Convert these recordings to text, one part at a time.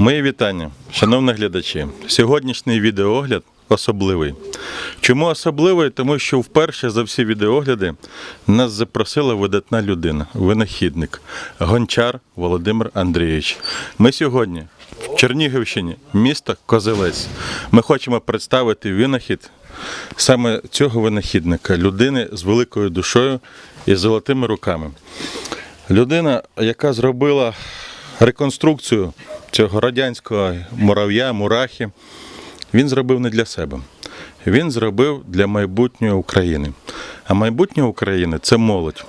Мої вітання, шановні глядачі. Сьогоднішній відеоогляд особливий. Чому особливий? Тому що вперше за всі відеоогляди нас запросила видатна людина, винахідник, гончар Володимир Андрійович. Ми сьогодні в Чернігівщині, місто Козелець. Ми хочемо представити винахід саме цього винахідника, людини з великою душою і золотими руками. Людина, яка зробила реконструкцію цього радянського мурав'я, мурахи, він зробив не для себе. Він зробив для майбутньої України. А майбутнє України це молодь.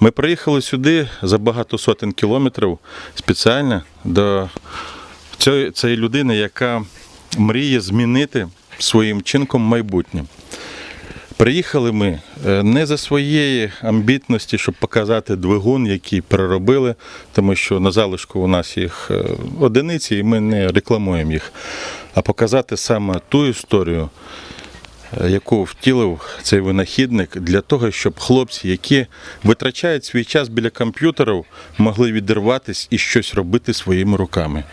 Ми приїхали сюди за багато сотень кілометрів спеціально до цієї, людини, яка мріє змінити своїм чинком майбутнє. Приїхали ми е, не за своєї амбітності, щоб показати двигун, який переробили, тому що на залишку у нас їх е, одиниці, і ми не рекламуємо їх, а показати саме ту історію, яку втілив цей винахідник для того, щоб хлопці, які витрачають свій час біля комп'ютерів, могли відірватися і щось робити своїми руками,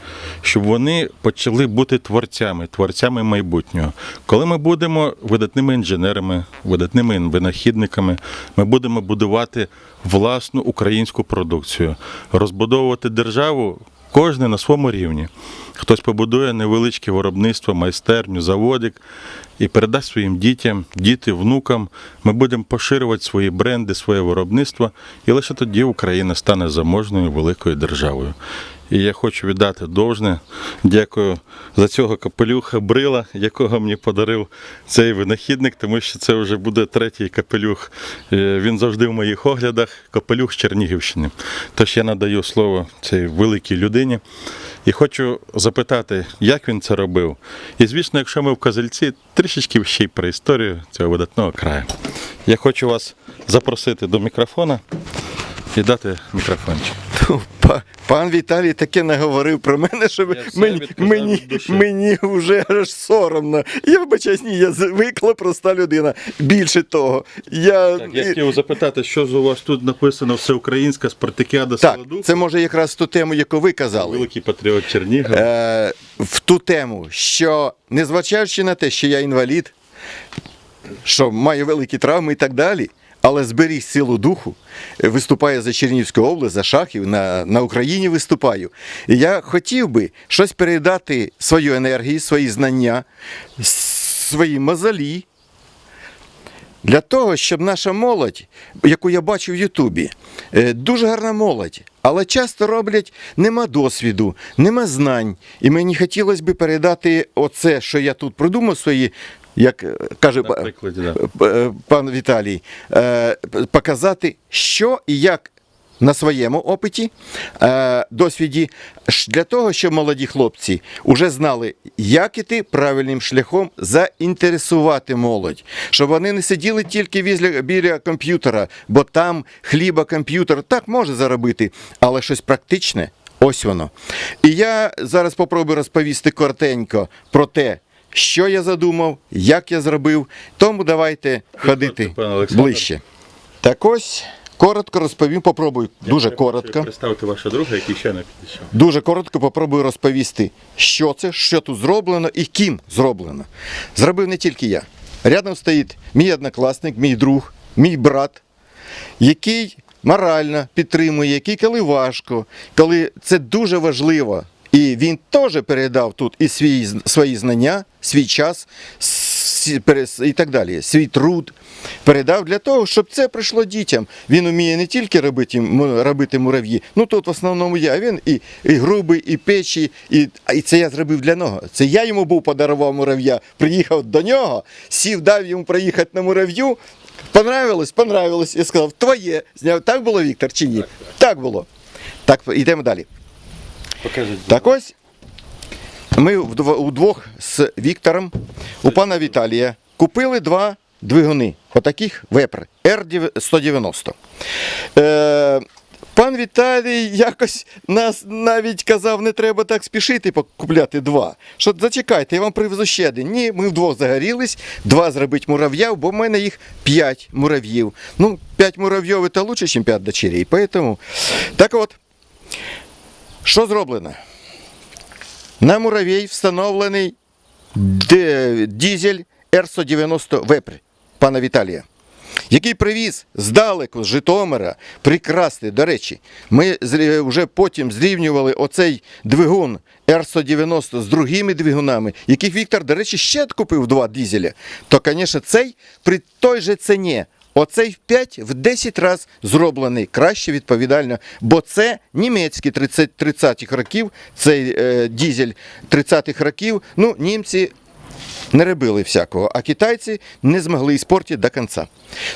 щоб вони почали бути творцями, творцями майбутнього. Коли ми будемо видатними інженерами, видатними винахідниками, ми будемо будувати власну українську продукцію, розбудовувати державу. Кожен на своєму рівні. Хтось побудує невеличке виробництво, майстерню, заводик і передасть своїм дітям, діти, внукам. Ми будемо поширювати свої бренди, своє виробництво, і лише тоді Україна стане заможною великою державою. І я хочу віддати должне. Дякую за цього капелюха брила, якого мені подарив цей винахідник, тому що це вже буде третій капелюх. Е, Він завжди в моїх оглядах. Капелюх Чернігівщини. Тож я надаю слово цій великій людині. І хочу запитати, як він це робив. І звісно, якщо ми в Козельці, трішечки ще й про історію цього видатного краю. Я хочу вас запросити до мікрофона і дати мікрофончик. Пан Віталій таке наговорив про мене, що мені, мені, мені вже аж соромно. Я вибачаюсь, ні, я звикла проста людина. Більше того, я, Так, я хотів запитати, що ж у вас тут написано всеукраїнська спартакіада так Солоду? це може якраз ту тему, яку ви казали. Великий патріот Чернігова. Е, в ту тему, що незважаючи на те, що я інвалід, що маю великі травми і так далі, але зберіг силу духу, виступаю за Чернігівську область, за шахів, на, на Україні виступаю. І я хотів би щось передати свою енергію, свої знання, свої мозолі. Для того, щоб наша молодь, яку я бачу в Ютубі, е, дуже гарна молодь, але часто роблять нема досвіду, нема знань. І мені хотілося б передати оце, що я тут продумав свої, як е, каже да. е, пан Віталій, е, показати, що і як на своєму опиті, досвіді, для того, щоб молоді хлопці вже знали, як іти правильним шляхом заінтересувати молодь, щоб вони не сиділи тільки візля, біля комп'ютера, бо там хліба комп'ютер так може заробити, але щось практичне. Ось воно. І я зараз попробую розповісти коротенько про те, що я задумав, як я зробив. Тому давайте ходити ближче. Так ось коротко розповім, попробую дуже коротко. Представити вашого друга, який ще не підійшов. Дуже коротко попробую розповісти, що це, що тут зроблено і ким зроблено. Зробив не тільки я. Рядом стоїть мій однокласник, мій друг, мій брат, який морально підтримує, який коли важко, коли це дуже важливо. І він теж передав тут і свої, свої знання, свій час і так далі, свій труд передав для того, щоб це прийшло дітям. Він вміє не тільки робити, робити мурав'ї, ну тут в основному я. Він і, і грубий, і печі, і, і це я зробив для нього. Це я йому був подарував мурав'я, приїхав до нього, сів, дав йому проїхати на мурав'ю. Понравилось, понравилось. Я сказав, твоє. Зняв. Так було, Віктор, чи ні? Так було. Так, йдемо далі. Покажіть. Так ось ми вдво- удвох з Віктором у пана Віталія купили два двигуни, отаких вепр Р-190. Е, Пан Віталій якось нас навіть казав, не треба так спішити купляти два. Що зачекайте, я вам привезу ще один. Ні, ми вдвох загорілись, два зробити мурав'яв, бо в мене їх п'ять мурав'їв. Ну, п'ять мурав'їв це краще, ніж п'ять дочерей. Поэтому... Так от, що зроблено? На муравей встановлений дізель Р-190 Вепрь пана Віталія, який привіз здалеку з Житомира прекрасний. До речі, ми вже потім зрівнювали оцей двигун Р-190 з другими двигунами, яких Віктор, до речі, ще купив два дізеля. То, звісно, цей при той же ціні. Оцей в 5 в 10 разів зроблений краще відповідально, бо це німецькі 30 30-х років, цей е, дізель 30-х років. Ну, німці не робили всякого, а китайці не змогли спорті до кінця.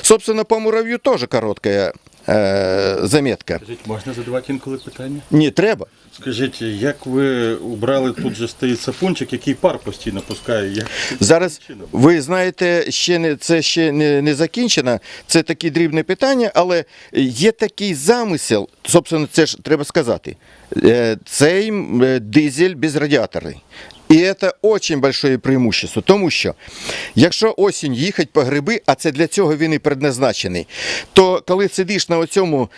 Собственно, по мурав'ю теж коротка е, заметка. Скажіть, можна задавати інколи питання? Ні, треба. Скажіть, як ви убрали, тут же стоїть сапунчик, який пар постійно пускає? Як... Зараз ви знаєте, ще не це ще не, не закінчено. Це такі дрібне питання, але є такий замисел. Собственно, це ж треба сказати. Е, Цей дизель безрадіаторний. І це дуже большое преимущество, тому що якщо осінь їхати по гриби, а це для цього він і предназначений, то коли сидиш на цьому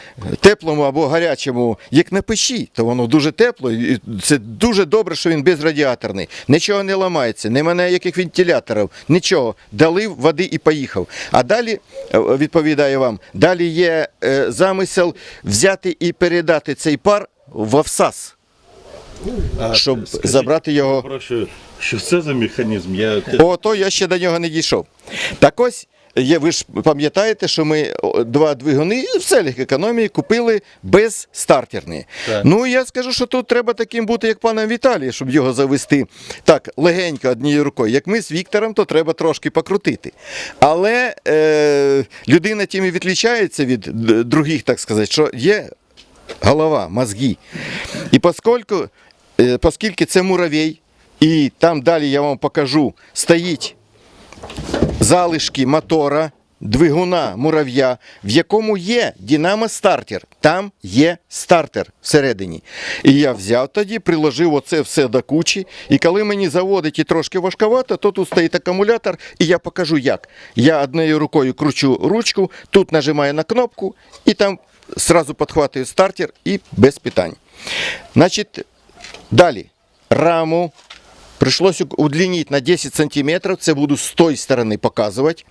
теплому або гарячому, як на печі, то воно дуже тепло. І це дуже добре, що він безрадіаторний. Нічого не ламається, немає ніяких вентиляторів, нічого. Долив води і поїхав. А далі, е, відповідаю вам, далі є е, замисел взяти і передати цей пар в всас, А, щоб скажіть, забрати його. Прошу, що це за механізм? Я... О, то я ще до нього не дійшов. Так ось, є, ви ж пам'ятаєте, що ми два двигуни в целях економії купили без стартерні. Так. Ну, я скажу, що тут треба таким бути, як паном Віталій, щоб його завести так легенько однією рукою. Як ми з Віктором, то треба трошки покрутити. Але е, людина тим і відлічається від других, так сказати, що є голова, мозги. І поскольку, оскільки це муравей, і там далі я вам покажу, стоїть залишки мотора, двигуна мурав'я, в якому є динамостартер. Там є стартер всередині. І я взяв тоді, приложив оце все до кучі. І коли мені заводить і трошки важковато, то тут стоїть акумулятор, і я покажу як. Я однією рукою кручу ручку, тут нажимаю на кнопку, і там сразу підхватую стартер і без питань. Значить, далі раму Пришлось удлинить на 10 сантиметрів, це буду з тої сторони показувати.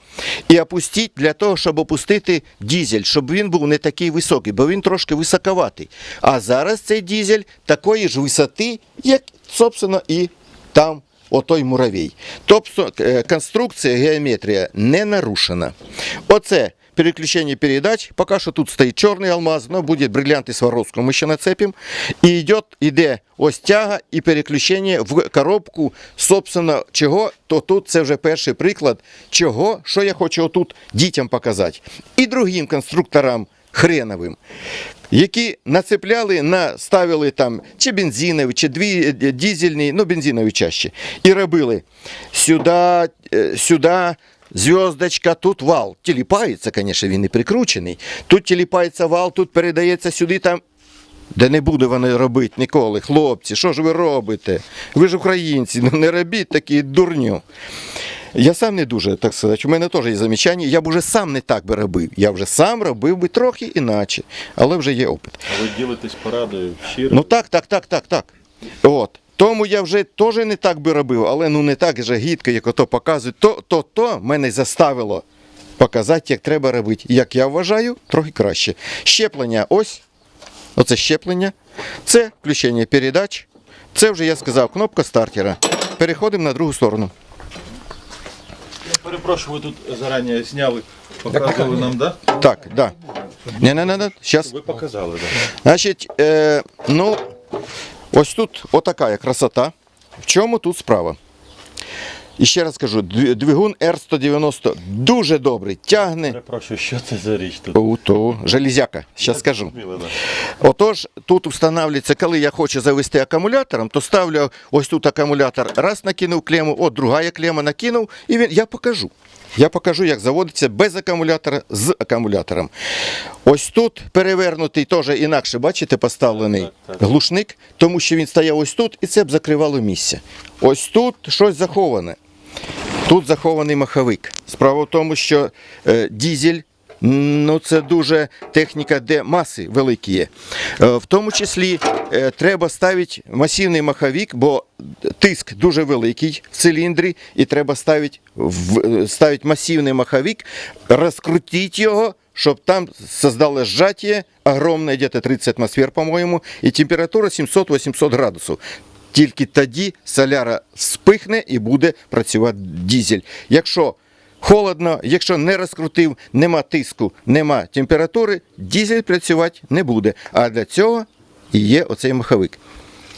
І опустити для того, щоб опустити дізель, щоб він був не такий високий, бо він трошки високоватий. А зараз цей дізель такої ж висоти, як, собственно, і там отой муравей. Тобто е, конструкція, геометрія не нарушена. Оце переключение передач. Пока що тут стоїть чорний алмаз, но буде бриллианты Сваровського ми ще нацепимо. І йде, іде ось тяга і переключення в коробку, собственно, чого, то тут це вже перший приклад, чого, що я хочу отут дітям показати. І другим конструкторам хреновим, які нацепляли, на, ставили там чи бензинові, чи дві е, дізельні, ну бензинові чаще, і робили сюди, е, сюди зв'язочка, тут вал. Тіліпається, звісно, він не прикручений. Тут тіліпається вал, тут передається сюди там. Де не буде вони робити ніколи, хлопці, що ж ви робите? Ви ж українці, ну не робіть такі дурню. Я сам не дуже, так сказати, у мене теж є замічання, я б уже сам не так би робив. Я вже сам робив би трохи іначе, але вже є опит. А ви ділитесь порадою щиро? Ну так, так, так, так, так. От. Тому я вже теж не так би робив, але ну не так же гідко, як ото показують. То, то, то мене заставило показати, як треба робити. Як я вважаю, трохи краще. Щеплення ось. Оце щеплення. Це включення передач. Це вже я сказав, кнопка стартера. Переходимо на другу сторону. Я перепрошую, ви тут зарані зняли, показували нам, да? Так, да. Не, не, не, не. Зараз Ви показали, да. Значить, е, ну, ось тут отака красота. В чому тут справа? І ще раз кажу, двигун R190 дуже добрий, тягне. Перепрошую, що це за річ тут? У то железяка, зараз скажу. Отож, тут встановлюється, коли я хочу завести акумулятором, то ставлю ось тут акумулятор, раз накинув клему, от друга я клема накинув, і він, я покажу. Я покажу, як заводиться без акумулятора з акумулятором. Ось тут перевернутий теж інакше, бачите, поставлений Так, так, так. глушник, тому що він стояв ось тут і це б закривало місце. Ось тут щось заховане. Тут захований маховик. Справа в тому, що е, дізель ну це дуже техніка, де маси великі є. Е, В тому числі е, треба ставити масивний маховик, бо тиск дуже великий в циліндрі, і треба ставити, е, ставити масивний маховик, розкрутити його, щоб там создалось сжатие огромное, где-то 30 атмосфер, по-моєму, і температура 700-800 градусів. Тільки тоді соляра спихне і буде працювати дізель. Якщо холодно, якщо не розкрутив, нема тиску, нема температури, дізель працювати не буде. А для цього і є оцей маховик.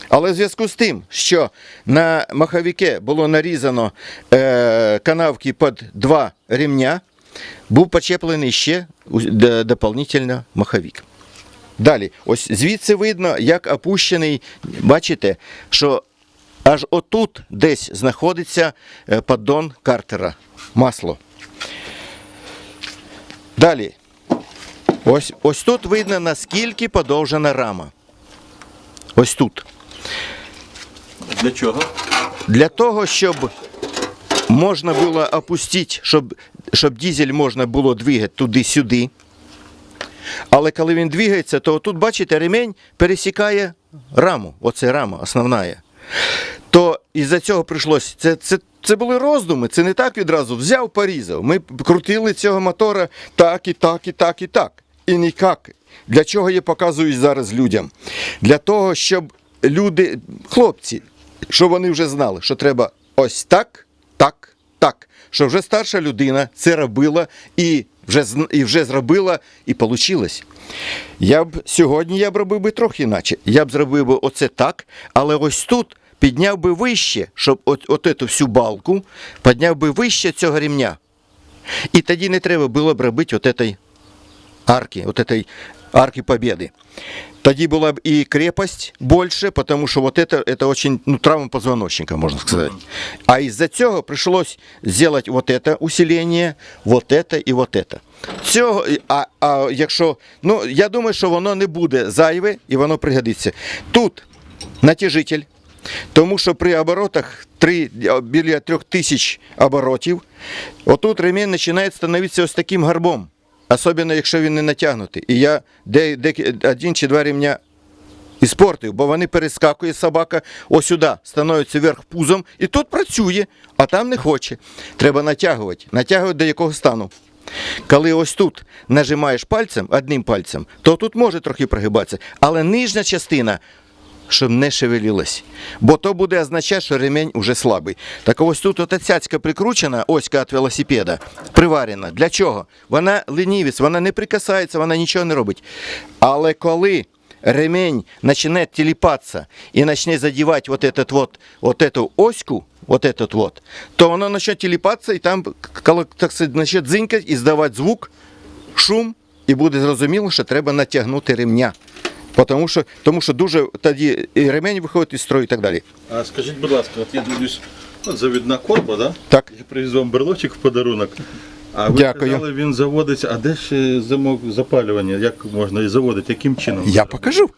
Але в зв'язку з тим, що на маховике було нарізано е, канавки під два ремня, був почеплений ще у- д- дополнительно маховик. Далі, ось звідси видно, як опущений, бачите, що аж отут десь знаходиться е, поддон картера, масло. Далі. Ось, ось тут видно, наскільки подовжена рама. Ось тут. Для чого? Для того, щоб можна було опустити, щоб, щоб дізель можна було двигати туди-сюди. Але коли він двигається, то тут, бачите, ремень пересікає раму. Оце рама основна. То із-за цього прийшлося. Це, це, це були роздуми, це не так відразу взяв, порізав. Ми крутили цього мотора так і так, і так, і так. І ніяк. Для чого я показую зараз людям? Для того, щоб люди, хлопці, щоб вони вже знали, що треба ось так, так, так. Що вже старша людина це робила і вже, зн- і вже зробила, і вийшло. Я б сьогодні я б робив би трохи інакше. Я б зробив би оце так, але ось тут підняв би вище, щоб от, от эту всю балку підняв би вище цього рівня. І тоді не треба було б робити от этой арки, от этой арки победы. Тоді була б і крепость більше, тому що вот это, это очень, ну, травма позвоночника, можна сказати. А із-за цього прийшлось зробити вот это усилення, вот это і вот это. Цього, а, а якщо, ну, я думаю, що воно не буде зайве і воно пригодиться. Тут натяжитель, тому що при оборотах 3, біля 3000 оборотів, отут ремінь починає становитися ось таким горбом. Особливо, якщо він не натягнутий. І я де, де, один чи два ремня іспортив, бо вони перескакує собака ось сюди, становиться вверх пузом, і тут працює, а там не хоче. Треба натягувати. Натягувати до якого стану. Коли ось тут нажимаєш пальцем, одним пальцем, то тут може трохи прогибатися, але нижня частина щоб не шевелилась. Бо то буде означати, що ремень уже слабий. Так ось тут ота цяцька прикручена, оська від велосипеда, приварена. Для чого? Вона ленівець, вона не прикасається, вона нічого не робить. Але коли ремень почне тіліпатися і почне задівати вот этот вот, вот эту оську, вот этот вот, то воно почне тіліпатися і там, коли так сказати, почне дзинькати і здавати звук, шум, і буде зрозуміло, що треба натягнути ремня. Тому що, тому що дуже тоді і ремень виходить із строю і так далі. А скажіть, будь ласка, от я дивлюсь, от завідна корба, да? Так. Я привіз вам берлочок в подарунок. А ви Дякую. казали, він заводиться, а де ж замок запалювання? Як можна і заводити? Яким чином? Я покажу.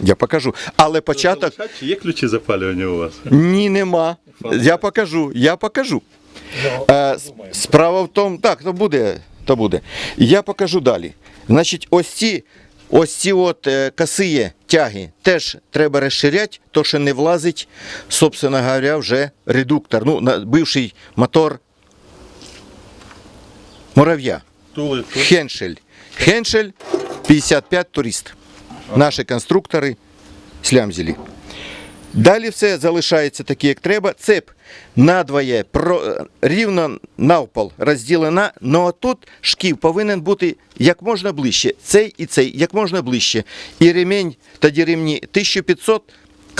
Я покажу. Але початок чи Є ключі запалювання у вас? ні, нема. Я покажу, я покажу. Е, справа в тому, так, то буде, то буде. Я покажу далі. Значить, ось ці, ось ці от е, косиє тяги теж треба розширяти, то що не влазить, собственно говоря, вже редуктор. Ну, бивший мотор мурав'я. Хеншель. Хеншель 55 турист. Наші конструктори слямзілі. Далі все залишається таке, як треба. Цеп надвоє про, рівно навпал розділена, а тут шків повинен бути як можна ближче. Цей і цей як можна ближче. І ремінь, тоді ремні 1500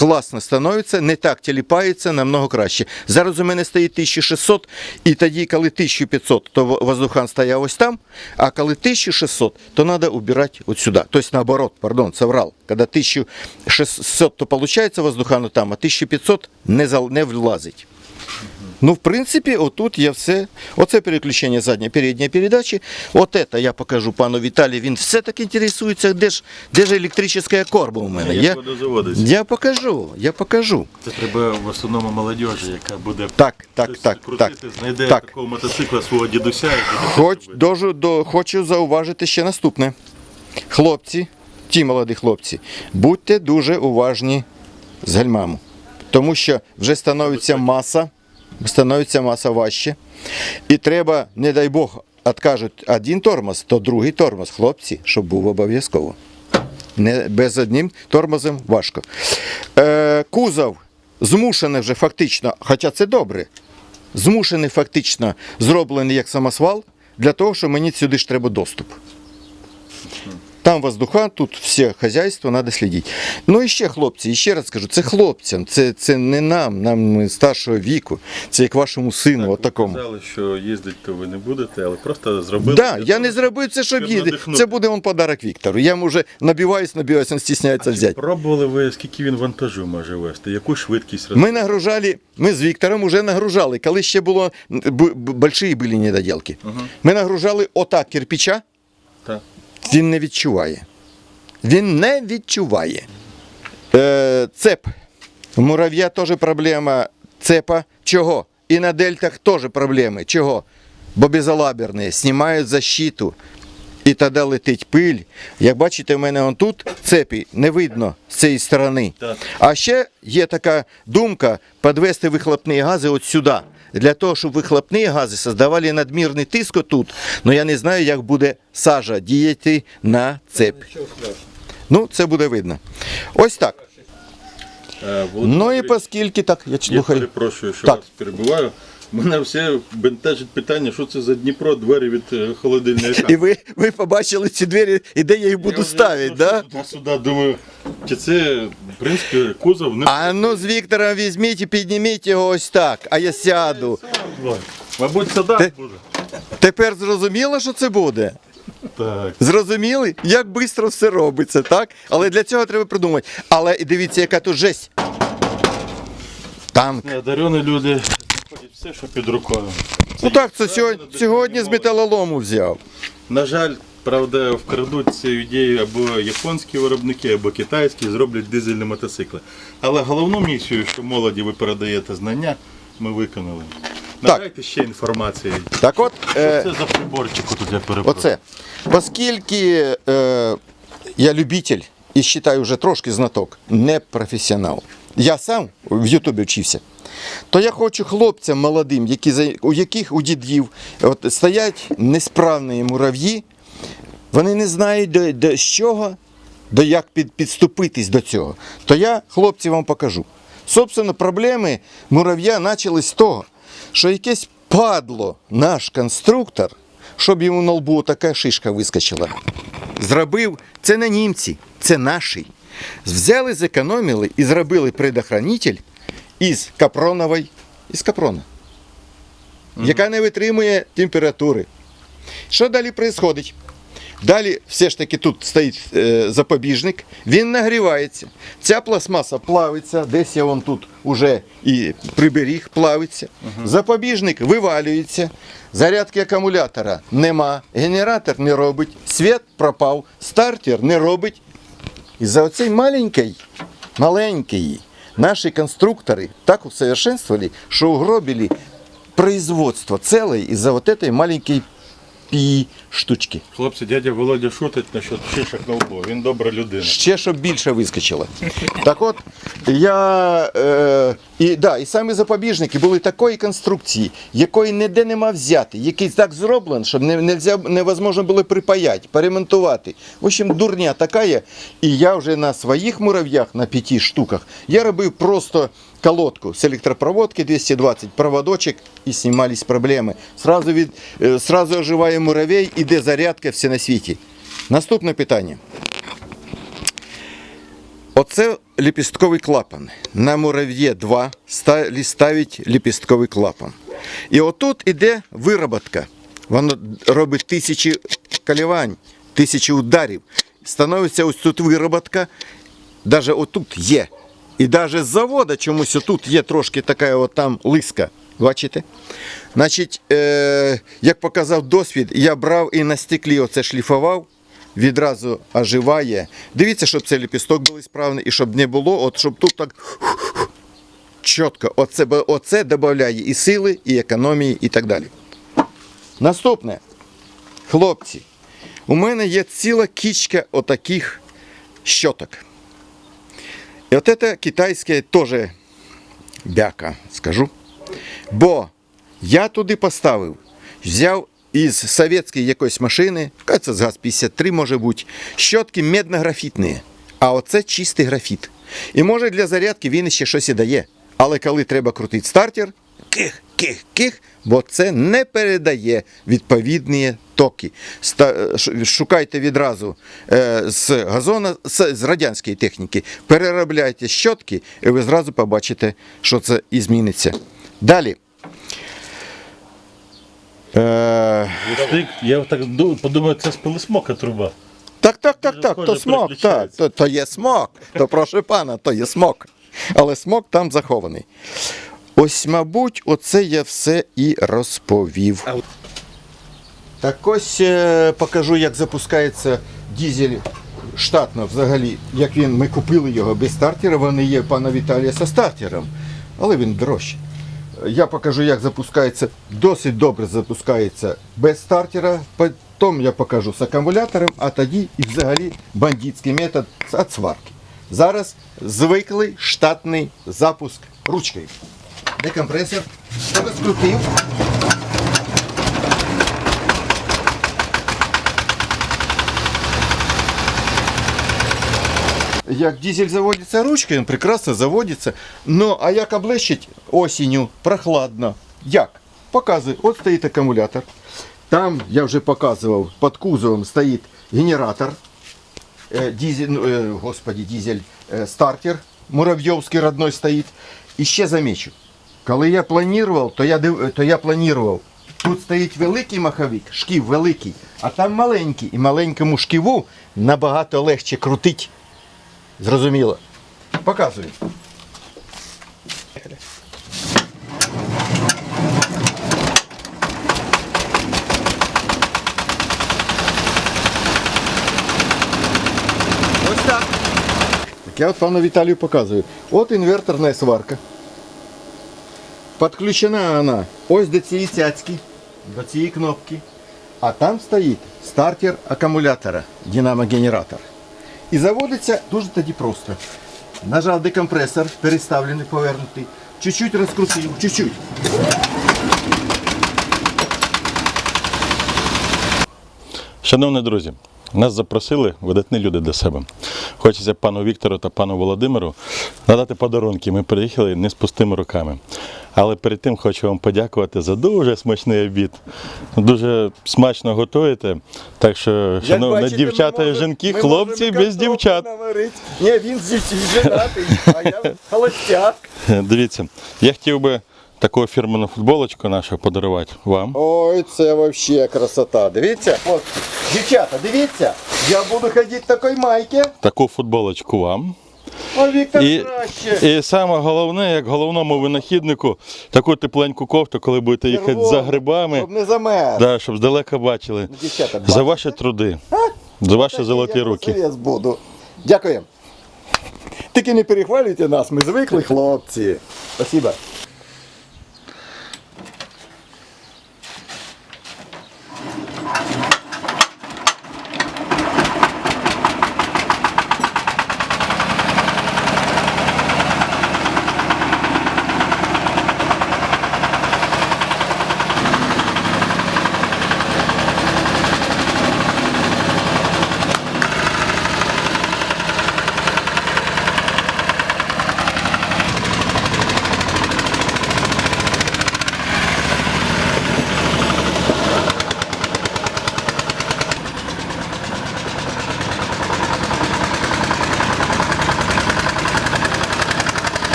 класно становиться, не так тіліпається, намного краще. Зараз у мене стоїть 1600, і тоді, коли 1500, то воздухан стояв ось там, а коли 1600, то треба убирати от сюди. Тобто наоборот, пардон, соврал. Коли 1600, то виходить воздухану там, а 1500 не, зал- не влазить. Ну, в принципі, отут є все. Оце переключення задньої передньої передачі. От це я покажу пану Віталію. Він все таки інтересується, де ж, де ж електрична корба у мене. Я, я покажу, я покажу. Це треба в основному молодіжі, яка буде Так, так, так, крутити, так. знайде так. такого мотоцикла свого дідуся і Хоч, дожу, до, хочу зауважити ще наступне. Хлопці, ті молоді хлопці, будьте дуже уважні з гальмами. Тому що вже становиться маса, становиться маса важче. І треба, не дай Бог, откажуть один тормоз, то другий тормоз, хлопці, щоб був обов'язково. Не, без одним тормозом важко. Е, кузов змушений вже фактично, хоча це добре, змушений фактично зроблений як самосвал для того, що мені сюди ж треба доступ. Там воздуха, тут все хазяйство, треба слідити. Ну і ще хлопці, і ще раз скажу, це хлопцям, це, це не нам, нам старшого віку, це як вашому сину, Ви отакому. казали, що їздити то ви не будете, але просто зробили. Да, я не зробив це, щоб їде. Це буде он подарок Віктору. Я вже набиваюсь, набиваюсь, він стісняється взяти. Пробували ви, скільки він вантажу може вести, яку швидкість. Ми нагружали, ми з Віктором вже нагружали, коли ще було б- б- больші були недоділки. Ми нагружали отак кирпича, Так. Він не відчуває. Він не відчуває. Е, цеп. У мурав'я теж проблема цепа. Чого? І на дельтах теж проблеми. Чого? Бо безалаберні, знімають защиту. І тоді летить пиль. Як бачите, в мене он тут цепі не видно з цієї сторони. А ще є така думка підвести вихлопні гази от сюди. Для того, щоб вихлопні гази создавали надмірний тиск тут, але я не знаю, як буде сажа діяти на цепь. Ну, це буде видно. Ось так. Е, Володимир Ну і оскільки так, я Я перепрошую, що Так. вас перебуваю. Мене все бентежить питання, що це за Дніпро, двері від е, холодильника. І ви, ви побачили ці двері, і де я їх буду ставити, да? Туди-сюди думаю, чи це, в принципі, кузов не А ну з Віктором візьміть і підніміть його ось так, а я сяду. Мабуть, сюди Ти- буде. Тепер зрозуміло, що це буде? Так. Зрозуміли, як швидко все робиться, так? Але для цього треба придумати. Але і дивіться, яка тут жесть. Танк. Одарені люди все, що під рукою. Ну так, це сьогодні, сьогодні з металолому взяв. На жаль, правда, вкрадуть цю ідею або японські виробники, або китайські, зроблять дизельні мотоцикли. Але головну місію, що молоді ви передаєте знання, ми виконали. Надайте ще інформації. Так от, е, Що це за приборчик тут я перепрошую? оце. Оскільки е, я любитель і вважаю вже трошки знаток, не професіонал. Я сам в Ютубі вчився. То я хочу хлопцям молодим, які, у яких у дідів от, стоять несправні мурав'ї, вони не знають до, до з чого, до як під, підступитись до цього. То я хлопці вам покажу. Собственно, проблеми мурав'я почались з того, що якесь падло наш конструктор, щоб йому на лбу така шишка вискочила. Зробив це не німці, це наші. Взяли, зекономили і зробили предохранитель із капронової, із капрона, яка не витримує температури. Що далі відбувається? Далі все ж таки тут стоїть е, запобіжник, він нагрівається. Ця пластмаса плавиться, десь я вон тут уже і приберіг плавиться. Запобіжник вивалюється, зарядки акумулятора нема, генератор не робить, світ пропав, стартер не робить. І за оцей маленький, маленький наші конструктори так усовершенствовали, що угробили производство целое из-за вот этой маленькой пі штучки. Хлопці, дядя Володя шутить насчет шишок на лбу. Він добра людина. Ще щоб більше вискочило. Так от, я. Е, і, да, і самі запобіжники були такої конструкції, якої ніде нема взяти, який так зроблений, щоб не, нельзя, невозможно було припаяти, поремонтувати. В общем, дурня така є. І я вже на своїх мурав'ях, на п'яти штуках, я робив просто колодку з електропроводки 220, проводочок і знімались проблеми. Сразу, від, е, сразу оживає муравей, іде зарядка, все на світі. Наступне питання. Оце ліпістковий клапан. На мурав'є 2 стали ставить ліпістковий клапан. І отут іде вироботка. Воно робить тисячі коливань, тисячі ударів. Становиться ось тут вироботка, навіть отут є. І навіть з завода чомусь отут є трошки така от там лиска. Бачите? Значить, е, як показав досвід, я брав і на стеклі оце шліфував, відразу оживає. Дивіться, щоб цей ліпісток був справний і щоб не було, от щоб тут так чітко. Оце, оце додає і сили, і економії, і так далі. Наступне. Хлопці, у мене є ціла кічка отаких щоток. І от це китайське теж бяка, скажу. Бо я туди поставив, взяв із совєтської якоїсь машини, кажеться, з ГАЗ-53 може бути, щотки медно-графітні, а оце чистий графіт. І може для зарядки він ще щось і дає. Але коли треба крутити стартер, ких, ких, ких, бо це не передає відповідні токи. Шукайте відразу е, з газона, з, радянської техніки, переробляйте щотки, і ви зразу побачите, що це і зміниться. Далі. Е, Я так подумав, це з пилисмока труба. так, так, так, так, то смок, так, то, то є смок, то прошу пана, то є смок. Але смок там захований. Ось, мабуть, оце я все і розповів. Так ось е, покажу, як запускається дізель штатно взагалі. Як він, ми купили його без стартера, вони є пана Віталія зі стартером, але він дорожчий. Я покажу, як запускається, досить добре запускається без стартера. Потім я покажу з акумулятором, а тоді і взагалі бандитський метод з отсварки. Зараз звиклий штатний запуск ручкою. Декомпресор розкрутив. Як дизель заводиться ручкою, він прекрасно заводиться. Ну, а як облегчить осінню прохладно? Як? Показую. От стоїть акумулятор. Там, я вже показував, під кузовом стоїть генератор. Е, дизель, ну, е, господи, дизель, е, стартер Муравйовський родной стоїть. І ще замічу. Коли я планував, то я, див- то я планував. Тут стоїть великий маховик, шків великий, а там маленький. І маленькому шківу набагато легше крутить. Зрозуміло. Показую. Ось так. Так я от пану Віталію показую. От інверторна сварка. Підключена вона ось до цієї цяцьки, до цієї кнопки. А там стоїть стартер акумулятора, динамогенератор. І заводиться дуже тоді просто. Нажав декомпресор, переставлений, повернутий. Чуть-чуть розкрутив, чуть-чуть. Шановні друзі, нас запросили видатні люди до себе. Хочеться пану Віктору та пану Володимиру надати подарунки. Ми приїхали не з пустими руками. Але перед тим хочу вам подякувати за дуже смачний обід. Дуже смачно готуєте. Так що, шановні дівчата і жінки, хлопці без дівчат. Ні, він женатий, а я холостяк. Дивіться, я хотів би таку фірменну футболочку нашу подарувати вам. Ой, це взагалі красота. Дивіться, от, дівчата, дивіться, я буду ходити в такій майці, Таку футболочку вам. А І, і саме головне, як головному винахіднику, таку тепленьку кофту, коли будете їхати за грибами, Щоб не замерз. да, щоб здалека бачили. Дівчата, бачите? За ваші труди, за ваші золоті Я руки. буду. Дякуємо. Тільки не перехвалюйте нас, ми звикли хлопці. Спасибо.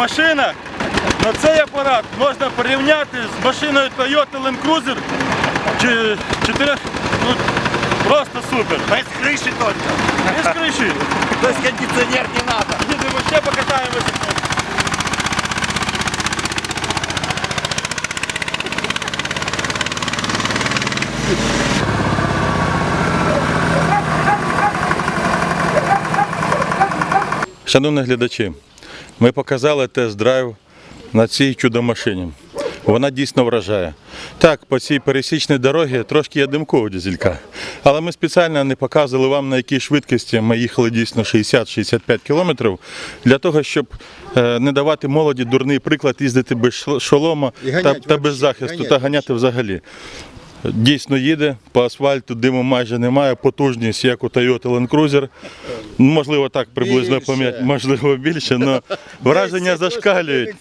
Машинах, але цей апарат можна порівняти з машиною Toyota Land Cruiser чи 4, ну, просто супер. Без крыши только. Без криші. То есть кондиционер не надо. Їдемо ще покатаємося. Шановні глядачі, ми показали тест-драйв на цій чудо-машині. Вона дійсно вражає. Так, по цій пересічній дорогі трошки є димку у дізелька. Але ми спеціально не показували вам, на якій швидкості ми їхали дійсно 60-65 кілометрів, для того, щоб е, не давати молоді дурний приклад їздити без шолома та, та без захисту, та ганяти взагалі. Дійсно їде, по асфальту диму майже немає, потужність, як у Toyota Land Cruiser. Можливо, так приблизно пам'ять, можливо більше, але враження зашкалюють.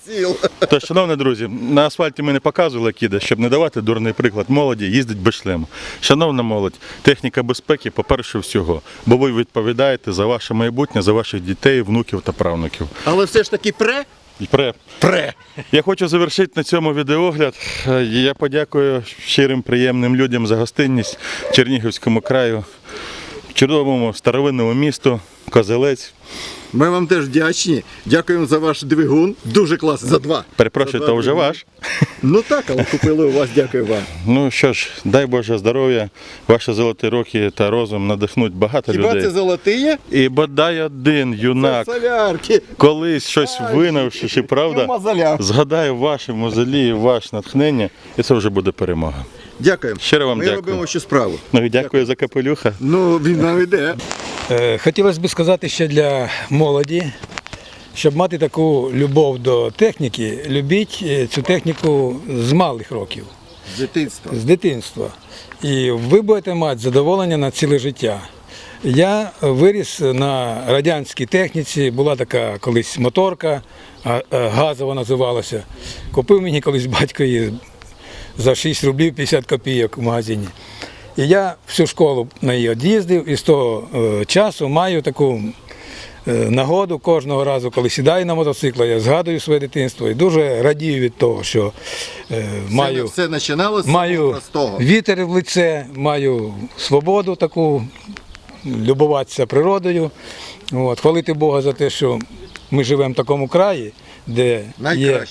Тож, шановні друзі, на асфальті ми не показували як їде, щоб не давати дурний приклад молоді, їздить без шлему. Шановна молодь, техніка безпеки, по-перше, всього, бо ви відповідаєте за ваше майбутнє, за ваших дітей, внуків та правнуків. Але все ж таки пре? Пре- Пре. я хочу завершити на цьому відеогляд. Е, Я подякую щирим приємним людям за гостинність Чернігівському краю, чудовому старовинному місту, Козелець. Ми вам теж вдячні. Дякуємо за ваш двигун. Дуже класний. За два. Перепрошую, За то вже двигуни. ваш. Ну так, але купили у вас, дякую вам. Ну що ж, дай Боже здоров'я, ваші золоті роки та розум надихнуть багато Хіба людей. це золоті є? І бодай один юнак, Солярки. колись щось винавши, І правда, згадає ваше мозолі, ваше натхнення, і це вже буде перемога. Дякуємо. Щиро вам Ми дякую. робимо ще справу. Ну і дякую за капелюха. Ну, він нам іде. Е, Хотілося б сказати ще для молоді, щоб мати таку любов до техніки, любіть е, цю техніку з малих років, З дитинства. з дитинства. І ви будете мати задоволення на ціле життя. Я виріс на радянській техніці, була така колись моторка, а, газова називалася. Купив мені колись батько її за 6 рублів 50 копійок в магазині. І я всю школу на її від'їздив і з того е, часу маю таку е, нагоду кожного разу, коли сідаю на мотоцикл, я згадую своє дитинство і дуже радію від того, що маю, Все, все маю вітер в лице, маю свободу таку, любуватися природою. От, хвалити Бога за те, що ми живемо в такому краї, де є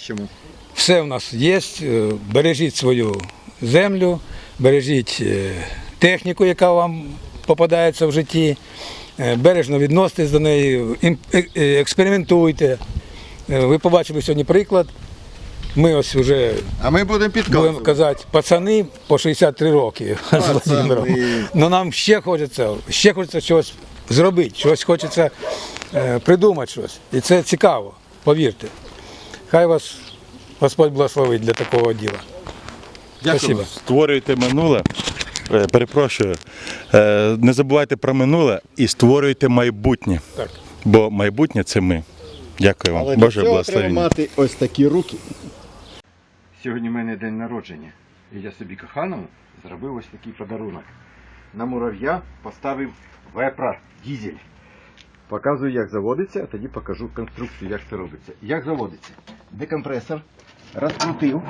все в нас є. Е, Бережіть свою землю, бережіть е, техніку, яка вам попадається в житті, е, бережно відноситесь до неї, е- експериментуйте. Ви побачили сьогодні приклад. Ми ось вже А ми будемо будемо казати, пацани по 63 роки з Пацани. Володимиром. Ну нам ще хочеться, ще хочеться щось зробити, щось хочеться е, придумати щось. І це цікаво, повірте. Хай вас Господь благословить для такого діла. Спасибо. Створюйте минуле. е, Перепрошую, е, не забувайте про минуле і створюйте майбутнє. Так. Бо майбутнє це ми. Дякую вам. Але Боже благословення. мати ось такі руки. Сьогодні в мене день народження. І я собі коханому зробив ось такий подарунок. На мурав'я поставив вепра дізель. Показую, як заводиться, а тоді покажу конструкцію, як це робиться. Як заводиться? Декомпресор розкрутив.